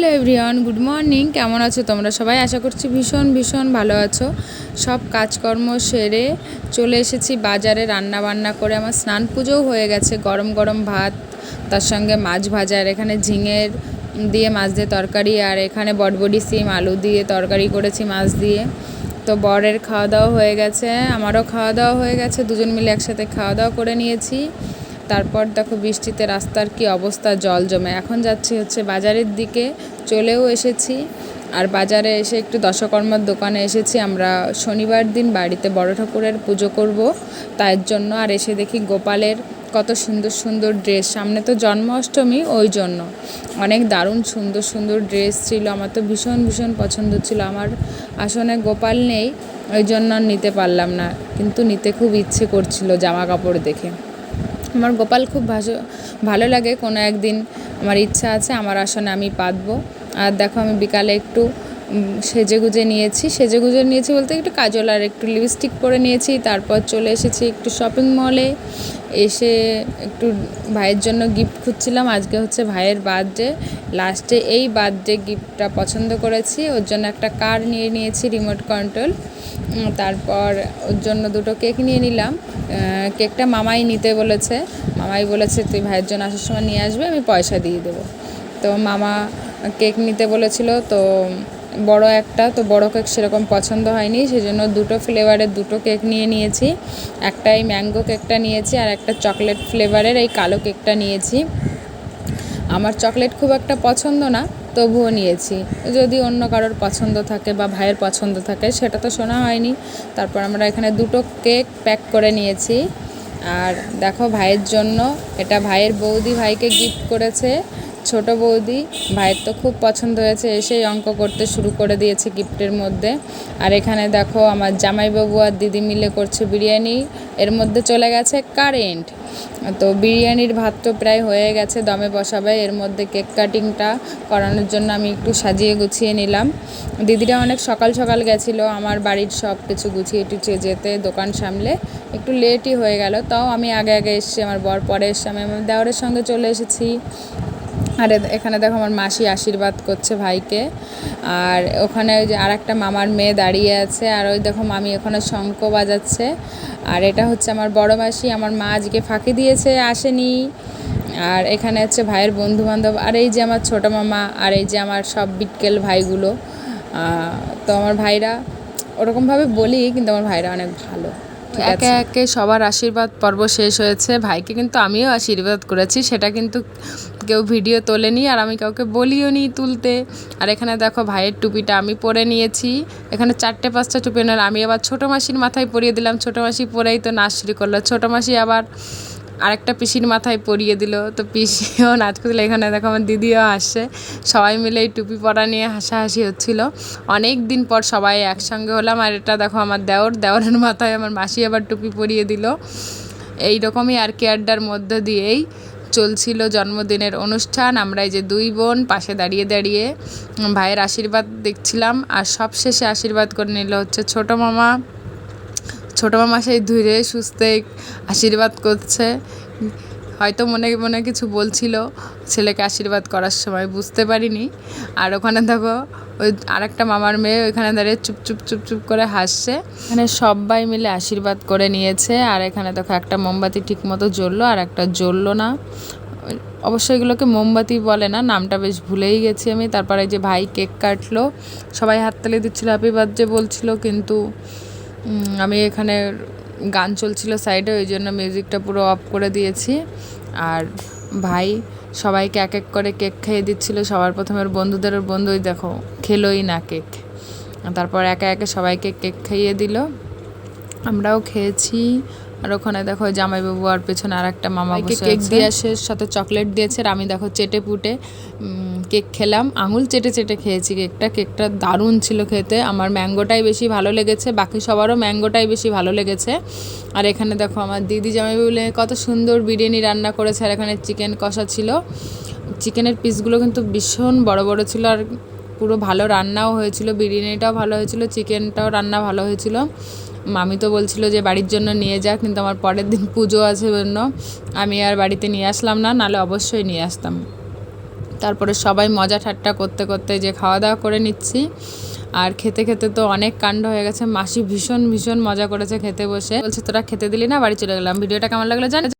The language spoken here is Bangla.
Hello everyone, good morning. কেমন আছো তোমরা সবাই? আশা করছি ভীষণ ভীষণ ভালো আছো। সব কাজকর্ম সেরে চলে এসেছি বাজারে রান্না বান্না করে। আমার স্নান পুজোও হয়ে গেছে, গরম গরম ভাত, তার সঙ্গে মাছ ভাজা, আর এখানে ঝিঙের দিয়ে মাছ দিয়ে তরকারি, আর এখানে বটবডি, সিম, আলু দিয়ে তরকারি করেছি মাছ দিয়ে। তো বরের খাওয়া দাওয়া হয়ে গেছে, আমারও খাওয়া দাওয়া হয়ে গেছে, দুজন মিলে একসাথে খাওয়া দাওয়া করে নিয়েছি। তারপর দেখো বৃষ্টিতে রাস্তার কি অবস্থা, জল জমে। এখন যাচ্ছি হচ্ছে বাজারের দিকে, চলেও এসেছি। আর বাজারে এসে একটু দশকর্মার দোকানে এসেছি। আমরা শনিবার দিন বাড়িতে বড় ঠাকুরের পুজো করব। তার জন্য আর এসে দেখি গোপালের কত সুন্দর সুন্দর ড্রেস। সামনে তো জন্মাষ্টমী, ওই জন্য। অনেক দারুণ সুন্দর সুন্দর ড্রেস ছিল। আমার তো ভীষণ ভীষণ পছন্দ ছিল। আমার আসনে গোপাল নেই, ওই জন্য নিতে পারলাম না। কিন্তু নিতে খুব ইচ্ছে করছিল জামা কাপড় দেখে। আমার গোপাল খুব ভালো ভালো লাগে। কোনো একদিন আমার ইচ্ছা আছে, আমার আসনে আমি পাতবো। আর দেখো আমি বিকালে একটু সেজে গুজে নিয়েছি। সেজে গুজে নিয়েছি বলতে একটু কাজল আর একটু লিপস্টিক পরে নিয়েছি, তারপর চলে এসেছি একটু শপিং মলে এসে একটু ভাইয়ের জন্য গিফট খুঁজছিলাম, আজকে হচ্ছে ভাইয়ের বার্থডে লাস্টে এই বার্থডে গিফটটা পছন্দ করেছি, ওর জন্য একটা কার নিয়ে নিয়েছি রিমোট কন্ট্রোল তারপর ওর জন্য দুটো কেক নিয়ে নিলাম। কেকটা মামাই নিতে বলেছে। মামাই বলেছে, তুই ভাইয়ের জন্য আসার সময় নিয়ে আসবে, আমি পয়সা দিয়ে দেবো। তো মামা কেক নিতে বলেছিল, তো বড় একটা, তো বড় কেক সেরকম পছন্দ হয়নি, সেজন্য দুটো ফ্লেভারের দুটো কেক নিয়ে নিয়েছি। একটা এই ম্যাঙ্গো কেকটা নিয়েছি, আর একটা চকলেট ফ্লেভারের এই কালো কেকটা নিয়েছি। আমার চকলেট খুব একটা পছন্দ না, তবুও নিয়েছি। যদি অন্য কারোর পছন্দ থাকে বা ভাইয়ের পছন্দ থাকে, সেটা তো শোনা হয়নি। তারপর আমরা এখানে দুটো কেক প্যাক করে নিয়েছি। আর দেখো ভাইয়ের জন্য, এটা ভাইয়ের বৌদি ভাইকে গিফট করেছে। ছোট বৌদি, ভাইয়ের তো খুব পছন্দ হয়েছে, এসেই অঙ্ক করতে শুরু করে দিয়েছে গিফটের মধ্যে। আর এখানে দেখো আমার জামাইবাবু আর দিদি মিলে করছে বিরিয়ানি। এর মধ্যে চলে গেছে কারেন্ট। তো বিরিয়ানির ভাত তো প্রায় হয়ে গেছে, দমে বসাবে। এর মধ্যে কেক কাটিংটা করানোর জন্য আমি একটু সাজিয়ে গুছিয়ে নিলাম। দিদিরা অনেক সকাল সকাল গেছিল, আমার বাড়ির সব কিছু গুছিয়ে টুছিয়ে যেতে দোকান সামলে। একটু লেটই হয়ে গেল, তাও আমি আগে আগে এসেছি, আমার বর পরে এসে আমি আমার দেওয়ারের সঙ্গে চলে এসেছি। আর এখানে দেখো আমার মাসি আশীর্বাদ করছে ভাইকে। আর ওখানে ওই যে আর একটা মামার মেয়ে দাঁড়িয়ে আছে, আর ওই দেখো মামি ওখানে শঙ্খ বাজাচ্ছে। আর এটা হচ্ছে আমার বড় মাসি, আমার মা আজকে ফাঁকি দিয়েছে, আসেনি। আর এখানে হচ্ছে ভাইয়ের বন্ধু বান্ধব আর এই যে আমার ছোটো মামা, আর এই যে আমার সব বিটকেল ভাইগুলো। তো আমার ভাইরা, ওরকমভাবে বলি, কিন্তু আমার ভাইরা অনেক ভালো। একে একে সবার আশীর্বাদ পর্ব শেষ হয়েছে। ভাইকে কিন্তু আমিও আশীর্বাদ করেছি। সেটা কিন্তু কেউ ভিডিও তোলেনি আর আমি কাউকে বলিও নি তুলতে। আর এখানে দেখো ভাইয়ের টুপিটা আমি পরে নিয়েছি। এখানে চারটে পাঁচটা টুপি নিলাম আমি আবার ছোটো মাসির মাথায় পরিয়ে দিলাম। ছোটো মাসি পরেই তো নাচ শুরু করল। ছোটো মাসি আবার আরেকটা পিসির মাথায় পরিয়ে দিল। তো পিসিও নাচ করছিল। এখানে দেখো আমার দিদিও আসছে। সবাই মিলে এই টুপি পরা নিয়ে হাসাহাসি হচ্ছিল। অনেক দিন পর সবাই একসঙ্গে হলাম আর এটা দেখো আমার দেওর। দেওরের মাথায় আমার মাসি আবার টুপি পরিয়ে দিল। এই রকমই আর কি আড্ডার মধ্য দিয়েই চলছিল জন্মদিনের অনুষ্ঠান। আমরা এই যে দুই বোন পাশে দাঁড়িয়ে দাঁড়িয়ে ভাইয়ের আশীর্বাদ দেখছিলাম। আর সব শেষে আশীর্বাদ করে নিল হচ্ছে ছোটো মামা ছোটো মামা সেই ধীরে সুস্থে আশীর্বাদ করছে। হয়তো মনে মনে কিছু বলছিল ছেলেকে আশীর্বাদ করার সময়, বুঝতে পারিনি। আর ওখানে দেখো, ওই আরেকটা মামার মেয়ে ওইখানে দাঁড়িয়ে চুপ চুপ চুপ চুপ করে হাসছে। এখানে সবাই মিলে আশীর্বাদ করে নিয়েছে। আর এখানে দেখো, একটা মোমবাতি ঠিক মতো জ্বললো আর একটা জ্বললো না। অবশ্যই এগুলোকে মোমবাতি বলে না, নামটা বেশ ভুলেই গেছি আমি। তারপরে যে ভাই কেক কাটলো, সবাই হাততালি দিচ্ছিল হ্যাপি বার্থডে বলছিল, কিন্তু আমি এখানে গান চলছিল সাইডে, ওই জন্য মিউজিকটা পুরো অফ করে দিয়েছি। আর ভাই সবাইকে এক এক করে কেক খেয়ে দিচ্ছিল। সবার প্রথমে বন্ধুদের বন্ধুই দেখো, খেলোই না কেক। তারপর একে একে সবাইকে কেক খাইয়ে দিল। আমরাও খেয়েছি। আর ওখানে দেখো জামাইবাবু আর পেছনে আর একটা মামা কেক দিয়ে আসে সাথে চকলেট দিয়েছে আর আমি দেখো চেটে পুটে কেক খেলাম। আঙুল চেটে চেটে খেয়েছি কেকটা। কেকটা দারুণ ছিল খেতে। আমার ম্যাঙ্গোটাই বেশি ভালো লেগেছে। বাকি সবারও ম্যাঙ্গোটাই বেশি ভালো লেগেছে। আর এখানে দেখো আমার দিদি জামাইবাবু কত সুন্দর বিরিয়ানি রান্না করেছে। আর এখানে চিকেন কষা ছিল। চিকেনের পিসগুলো কিন্তু ভীষণ বড় বড় ছিল আর পুরো ভালো রান্নাও হয়েছিল। বিরিয়ানিটাও ভালো হয়েছিল চিকেনটাও রান্না ভালো হয়েছিল। মামি তো বলছিল যে বাড়ির জন্য নিয়ে যা কিন্তু আমার পরের দিন পুজো আছে জন্য। আমি আর বাড়িতে নিয়ে আসলাম না, নালে অবশ্যই নিয়ে আসতাম। তারপরে সবাই মজা ঠাট্টা করতে করতে যে খাওয়া দাওয়া করে নিচ্ছি। আর খেতে খেতে তো অনেক কাণ্ড হয়ে গেছে। মাসি ভীষণ ভীষণ মজা করেছে খেতে বসে। বলছে, তোরা খেতে দিলি না, বাড়ি চলে গেলাম। ভিডিওটা কেমন লাগল জানিস